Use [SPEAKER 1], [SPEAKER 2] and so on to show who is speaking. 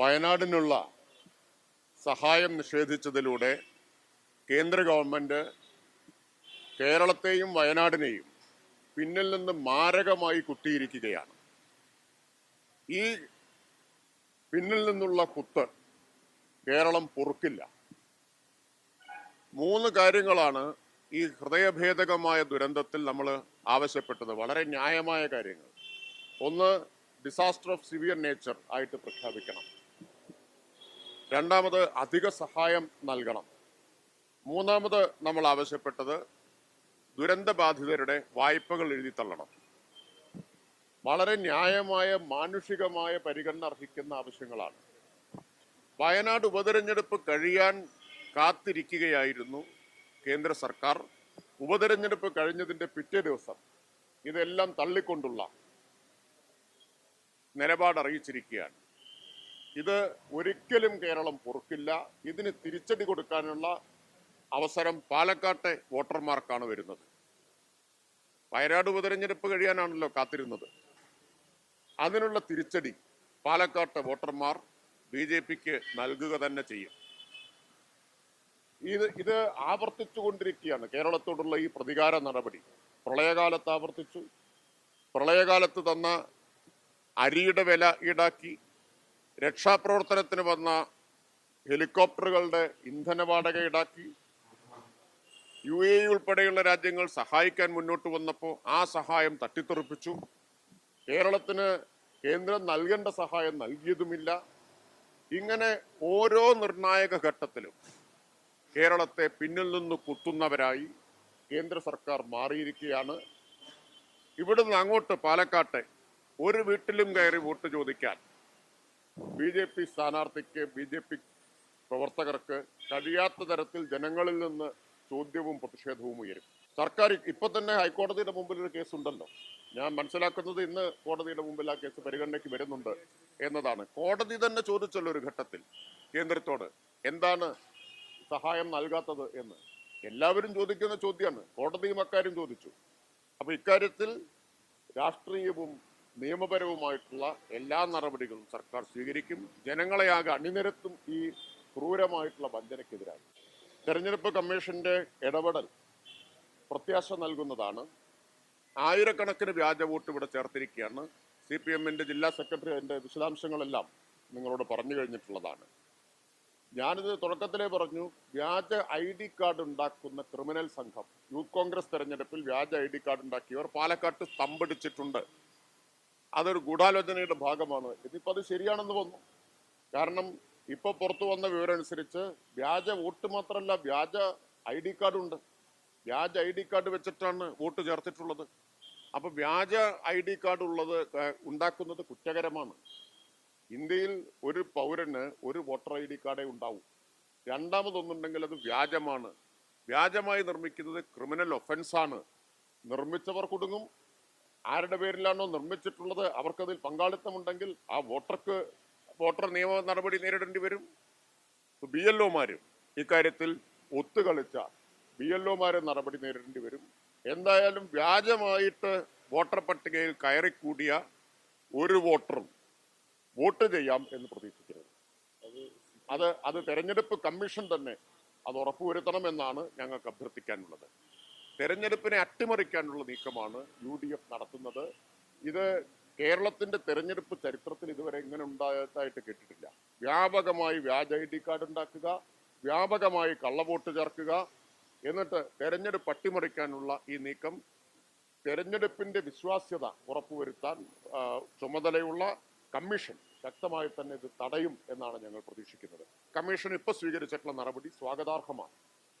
[SPEAKER 1] വയനാടിനുള്ള സഹായം നിഷേധിച്ചതിലൂടെ കേന്ദ്ര ഗവൺമെന്റ് കേരളത്തെയും വയനാടിനെയും പിന്നിൽ നിന്ന് മാരകമായി കുത്തിയിരിക്കുകയാണ്. ഈ പിന്നിൽ നിന്നുള്ള കുത്ത് കേരളം പൊറുക്കില്ല. മൂന്ന് കാര്യങ്ങളാണ് ഈ ഹൃദയഭേദകമായ ദുരന്തത്തിൽ നമ്മൾ ആവശ്യപ്പെട്ടത്. വളരെ ന്യായമായ കാര്യങ്ങൾ. ഒന്ന് ഡിസാസ്റ്റർ ഓഫ് സിവിയർ നേച്ചർ ആയിട്ട് പ്രഖ്യാപിക്കണം. രണ്ടാമത് അധിക സഹായം നൽകണം. മൂന്നാമത് നമ്മൾ ആവശ്യപ്പെട്ടത് ദുരന്തബാധിതരുടെ വായ്പകൾ എഴുതിത്തള്ളണം വളരെ ന്യായമായ മാനുഷികമായ പരിഗണന അർഹിക്കുന്ന ആവശ്യങ്ങളാണ്. വയനാട് ഉപതെരഞ്ഞെടുപ്പ് കഴിയാൻ കാത്തിരിക്കുകയായിരുന്നു കേന്ദ്ര സർക്കാർ. ഉപതെരഞ്ഞെടുപ്പ് കഴിഞ്ഞതിന്റെ പിറ്റേ ദിവസം ഇതെല്ലാം തള്ളിക്കൊണ്ടുള്ള നിലപാട് അറിയിച്ചിരിക്കുകയാണ്. ഇത് ഒരിക്കലും കേരളം പൊറുക്കില്ല. ഇതിന് തിരിച്ചടി കൊടുക്കാനുള്ള അവസരം പാലക്കാട്ടെ വോട്ടർമാർക്കാണ് വരുന്നത്. വയനാട് ഉപതെരഞ്ഞെടുപ്പ് കഴിയാനാണല്ലോ കാത്തിരുന്നത്. അതിനുള്ള തിരിച്ചടി പാലക്കാട്ടെ വോട്ടർമാർ ബി ജെ പിക്ക് നൽകുക തന്നെ ചെയ്യും. ഇത് ഇത് ആവർത്തിച്ചുകൊണ്ടിരിക്കുകയാണ് കേരളത്തോടുള്ള ഈ പ്രതികാര നടപടി. പ്രളയകാലത്ത് ആവർത്തിച്ചു. പ്രളയകാലത്ത് തന്ന അരിയുടെ വില ഈടാക്കി. രക്ഷാപ്രവർത്തനത്തിന് വന്ന ഹെലികോപ്റ്ററുകളുടെ ഇന്ധന വാടക ഈടാക്കി. യു എ ഉൾപ്പെടെയുള്ള രാജ്യങ്ങൾ സഹായിക്കാൻ മുന്നോട്ട് വന്നപ്പോൾ ആ സഹായം തട്ടിത്തെറിപ്പിച്ചു. കേരളത്തിന് കേന്ദ്രം നൽകേണ്ട സഹായം നൽകിയതുമില്ല. ഇങ്ങനെ ഓരോ നിർണായക ഘട്ടത്തിലും കേരളത്തെ പിന്നിൽ നിന്ന് കുത്തുന്നവരായി കേന്ദ്ര സർക്കാർ മാറിയിരിക്കുകയാണ്. ഇവിടുന്ന് അങ്ങോട്ട് പാലക്കാട്ടെ ഒരു വീട്ടിലും കയറി വോട്ട് ചോദിക്കാൻ ബി ജെ പി സ്ഥാനാർത്ഥിക്ക് ബി ജെ പി പ്രവർത്തകർക്ക് കഴിയാത്ത തരത്തിൽ ജനങ്ങളിൽ നിന്ന് ചോദ്യവും പ്രതിഷേധവും ഉയരും. സർക്കാർ ഇപ്പൊ തന്നെ ഹൈക്കോടതിയുടെ മുമ്പിൽ ഒരു കേസുണ്ടല്ലോ ഞാൻ മനസ്സിലാക്കുന്നത് ഇന്ന് കോടതിയുടെ മുമ്പിൽ ആ കേസ് പരിഗണനയ്ക്ക് വരുന്നുണ്ട് എന്നതാണ്. കോടതി തന്നെ ചോദിച്ചല്ലോ ഒരു ഘട്ടത്തിൽ കേന്ദ്രത്തോട് എന്താണ് സഹായം നൽകാത്തത് എന്ന്. എല്ലാവരും ചോദിക്കുന്ന ചോദ്യമാണ്. കോടതിയും അക്കാര്യം ചോദിച്ചു. അപ്പൊ ഇക്കാര്യത്തിൽ രാഷ്ട്രീയവും നിയമപരവുമായിട്ടുള്ള എല്ലാ നടപടികളും സർക്കാർ സ്വീകരിക്കും. ജനങ്ങളെ ആകെ അണിനിരത്തും ഈ ക്രൂരമായിട്ടുള്ള വഞ്ചനയ്ക്കെതിരായി തെരഞ്ഞെടുപ്പ് കമ്മീഷന്റെ ഇടപെടൽ പ്രത്യാശ നൽകുന്നതാണ്. ആയിരക്കണക്കിന് വ്യാജ വോട്ട് ഇവിടെ ചേർത്തിരിക്കുകയാണ്. സി പി എമ്മിന്റെ ജില്ലാ സെക്രട്ടറി അതിന്റെ വിശദാംശങ്ങളെല്ലാം നിങ്ങളോട് പറഞ്ഞു കഴിഞ്ഞിട്ടുള്ളതാണ്. ഞാനിത് തുടക്കത്തിലേ പറഞ്ഞു വ്യാജ ഐ ഡി കാർഡ് ഉണ്ടാക്കുന്ന ക്രിമിനൽ സംഘം യൂത്ത് കോൺഗ്രസ് തെരഞ്ഞെടുപ്പിൽ വ്യാജ ഐ ഡി കാർഡ് ഉണ്ടാക്കിയവർ പാലക്കാട്ട് സ്തംഭടിച്ചിട്ടുണ്ട്. അതൊരു ഗൂഢാലോചനയുടെ ഭാഗമാണ്. ഇതിപ്പോ അത് ശരിയാണെന്ന് തോന്നുന്നു. കാരണം ഇപ്പോൾ പുറത്തു വന്ന വിവരം അനുസരിച്ച് വ്യാജ വോട്ട് മാത്രമല്ല വ്യാജ ഐ ഡി കാർഡുണ്ട്. വ്യാജ ഐ ഡി കാർഡ് വെച്ചിട്ടാണ് വോട്ട് ചേർത്തിട്ടുള്ളത്. അപ്പോൾ വ്യാജ ഐ ഡി കാർഡ് ഉള്ളത് ഉണ്ടാക്കുന്നത് കുറ്റകരമാണ്. ഇന്ത്യയിൽ ഒരു പൗരന് ഒരു വോട്ടർ ഐ ഡി കാർഡേ ഉണ്ടാവും. രണ്ടാമതൊന്നുണ്ടെങ്കിൽ അത് വ്യാജമാണ്. വ്യാജമായി നിർമ്മിക്കുന്നത് ക്രിമിനൽ ഒഫൻസാണ്. നിർമ്മിച്ചവർ കുടുങ്ങും ആരുടെ പേരിലാണോ നിർമ്മിച്ചിട്ടുള്ളത്? അവർക്കതിൽ പങ്കാളിത്തമുണ്ടെങ്കിൽ ആ വോട്ടർക്ക് വോട്ടർ നിയമ നടപടി നേരിടേണ്ടി വരും. ബി എൽ ഒമാരും ഇക്കാര്യത്തിൽ ഒത്തുകളിച്ച ബി എൽ ഒമാരെ നടപടി നേരിടേണ്ടി വരും. എന്തായാലും വ്യാജമായിട്ട് വോട്ടർ പട്ടികയിൽ കയറിക്കൂടിയ ഒരു വോട്ടറും വോട്ട് ചെയ്യാം എന്ന് പ്രതീക്ഷിക്കരുത്. അത് അത് തെരഞ്ഞെടുപ്പ് കമ്മീഷൻ തന്നെ അത് ഉറപ്പുവരുത്തണമെന്നാണ് ഞങ്ങൾക്ക് അഭ്യർത്ഥിക്കാനുള്ളത്. തെരഞ്ഞെടുപ്പിനെ അട്ടിമറിക്കാനുള്ള നീക്കമാണ് യു ഡി എഫ് നടത്തുന്നത്. ഇത് കേരളത്തിന്റെ തെരഞ്ഞെടുപ്പ് ചരിത്രത്തിൽ ഇതുവരെ ഇങ്ങനെ ഉണ്ടായതായിട്ട് കേട്ടിട്ടില്ല. വ്യാപകമായി വ്യാജ ഐ ഡി കാർഡ് ഉണ്ടാക്കുക വ്യാപകമായി കള്ളവോട്ട് ചേർക്കുക എന്നിട്ട് തെരഞ്ഞെടുപ്പ് അട്ടിമറിക്കാനുള്ള ഈ നീക്കം തെരഞ്ഞെടുപ്പിന്റെ വിശ്വാസ്യത ഉറപ്പുവരുത്താൻ ചുമതലയുള്ള കമ്മീഷൻ ശക്തമായി തന്നെ ഇത് തടയും എന്നാണ് ഞങ്ങൾ പ്രതീക്ഷിക്കുന്നത്. കമ്മീഷൻ ഇപ്പോൾ സ്വീകരിച്ചിട്ടുള്ള നടപടി സ്വാഗതാർഹമാണ്.